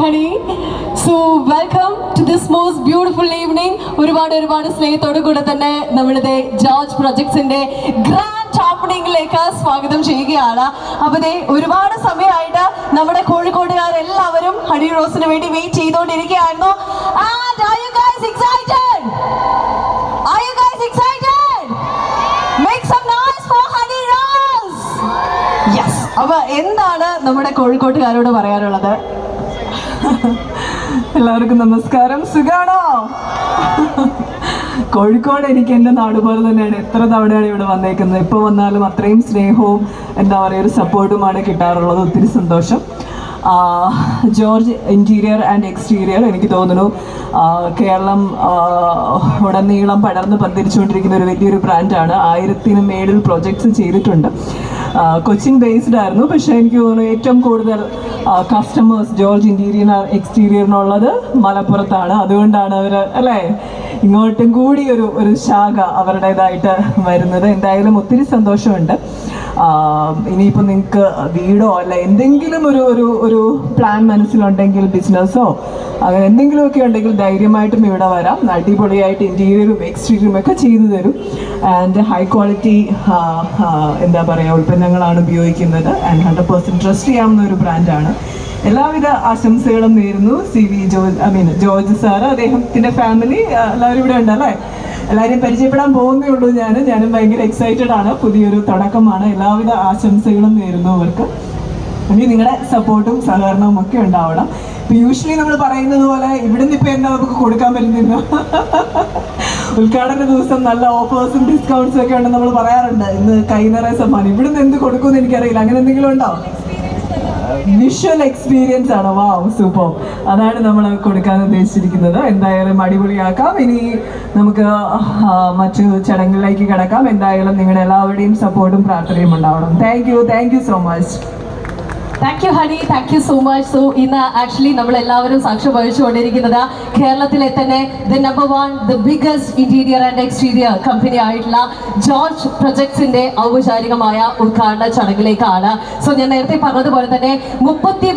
Honey so welcome to this most beautiful evening ഒരുപാട് ഒരുപാട് സ്നേഹത്തോടു കൂടെ തന്നെ നമ്മളുടെ ജോർജ് പ്രൊജക്ട്സിന്റെ ഗ്രാൻഡ് ഓപ്പണിംഗിലേക്ക് സ്വാഗതം ചെയ്യുകയാണ്. അപ്പൊ ഒരുപാട് സമയമായിട്ട് നമ്മുടെ കോഴിക്കോട്ടുകാരെല്ലാവരും ഹണി റോസിന് വേണ്ടി വെയിറ്റ് ചെയ്തുകൊണ്ടിരിക്കുകയായിരുന്നു. അപ്പൊ എന്താണ് നമ്മുടെ കോഴിക്കോട്ടുകാരോട് പറയാനുള്ളത്? എല്ലാവർക്കും നമസ്കാരം. സുഖാണോ? കോഴിക്കോട് എനിക്ക് എന്റെ നാട് പോലെ തന്നെയാണ്. എത്ര തവണയാണ് ഇവിടെ വന്നേക്കുന്നത്? ഇപ്പോൾ വന്നാലും അത്രയും സ്നേഹവും എന്താ പറയുക ഒരു സപ്പോർട്ടുമാണ് കിട്ടാറുള്ളത്. ഒത്തിരി സന്തോഷം. ജോർജ് ഇന്റീരിയർ ആൻഡ് എക്സ്റ്റീരിയർ എനിക്ക് തോന്നുന്നു കേരളം ഉടനീളം പടർന്ന് പന്തിരിച്ചുകൊണ്ടിരിക്കുന്ന ഒരു വലിയൊരു ബ്രാൻഡാണ്. ആയിരത്തിന് മേളിൽ പ്രൊജക്ട്സ് ചെയ്തിട്ടുണ്ട്. കൊച്ചിൻ ബേസ്ഡ് ആയിരുന്നു. പക്ഷേ എനിക്ക് തോന്നുന്നു ഏറ്റവും കൂടുതൽ കസ്റ്റമേഴ്സ് ജോർജ് ഇന്റീരിയർ എക്സ്റ്റീരിയറിനുള്ളത് മലപ്പുറത്താണ്. അതുകൊണ്ടാണ് അവർ അല്ലേ? ഇങ്ങോട്ടും കൂടി ഒരു ഒരു ശാഖ അവരുടേതായിട്ട് വരുന്നത്. എന്തായാലും ഒത്തിരി സന്തോഷമുണ്ട്. ഇനിയിപ്പോൾ നിങ്ങൾക്ക് വീടോ അല്ല എന്തെങ്കിലും ഒരു ഒരു ഒരു പ്ലാൻ മനസ്സിലുണ്ടെങ്കിൽ ബിസിനസ്സോ അങ്ങനെ എന്തെങ്കിലുമൊക്കെ ഉണ്ടെങ്കിൽ ധൈര്യമായിട്ടും ഇവിടെ വരാം. അടിപൊളിയായിട്ട് ഇന്റീരിയറും എക്സ്റ്റീരിയറും ഒക്കെ ചെയ്തു തരും. ആൻഡ് ഹൈ ക്വാളിറ്റി എന്താ പറയുക ഉൽപ്പന്നങ്ങളാണ് ഉപയോഗിക്കുന്നത്. ആൻഡ് ഹൺഡ്രഡ് പേഴ്സന്റ് ട്രസ്റ്റ് ചെയ്യാവുന്ന ഒരു ബ്രാൻഡാണ് എല്ലാവിധ ആശംസകളും നേരുന്നു C V George I mean George sir അദ്ദേഹത്തിന്റെ ഫാമിലി എല്ലാവരും ഇവിടെ ഉണ്ട് അല്ലേ എല്ലാവരെയും പരിചയപ്പെടാൻ പോകുന്നേ ഉള്ളൂ ഞാൻ. ഞാനും ഭയങ്കര എക്സൈറ്റഡ് ആണ്. പുതിയൊരു തുടക്കമാണ്. എല്ലാവിധ ആശംസകളും നേരുന്നു അവർക്ക്. ഇനി നിങ്ങളുടെ സപ്പോർട്ടും സഹകരണവും ഒക്കെ ഉണ്ടാവണം. ഇപ്പൊ യൂഷ്വലി നമ്മൾ പറയുന്നത് പോലെ ഇവിടുന്ന് ഇപ്പൊ എന്താ നമുക്ക് കൊടുക്കാൻ പറ്റുന്നില്ല ഉദ്ഘാടന ദിവസം നല്ല ഓഫേഴ്സും ഡിസ്കൗണ്ട്സും ഒക്കെ ഉണ്ടെന്ന് നമ്മൾ പറയാറുണ്ട്. ഇന്ന് കൈ സമ്മാനം. ഇവിടുന്ന് എന്ത് കൊടുക്കുമെന്ന് എനിക്കറിയില്ല. അങ്ങനെ എന്തെങ്കിലും ഉണ്ടോ? വിഷ്വൽ എക്സ്പീരിയൻസ് ആണ്. വാ സൂപ്പർ അതാണ് നമ്മൾ കൊടുക്കാൻ ഉദ്ദേശിച്ചിരിക്കുന്നത്. എന്തായാലും അടിപൊളിയാക്കാം. ഇനി നമുക്ക് മറ്റു ചടങ്ങുകളിലേക്ക് കിടക്കാം. എന്തായാലും നിങ്ങളുടെ എല്ലാവരുടെയും സപ്പോർട്ടും പ്രാർത്ഥനയും ഉണ്ടാവണം. Thank you thank you so much thank you honey thank you so much so ഇന്ന് ആക്ച്വലി നമ്മൾ എല്ലാവരും സാക്ഷ്യം വഹിച്ചുകൊണ്ടിരിക്കുന്നത് കേരളത്തിലെ തന്നെ the number one the biggest interior and exterior company ആയിട്ടുള്ള ജോർജ് പ്രൊജക്ട്സിന്റെ ഔപചാരികമായ ഉദ്ഘാടന ചടങ്ങിലേക്കാണ്. സോ ഞാൻ നേരത്തെ പറഞ്ഞതുപോലെ തന്നെ മുപ്പത്തി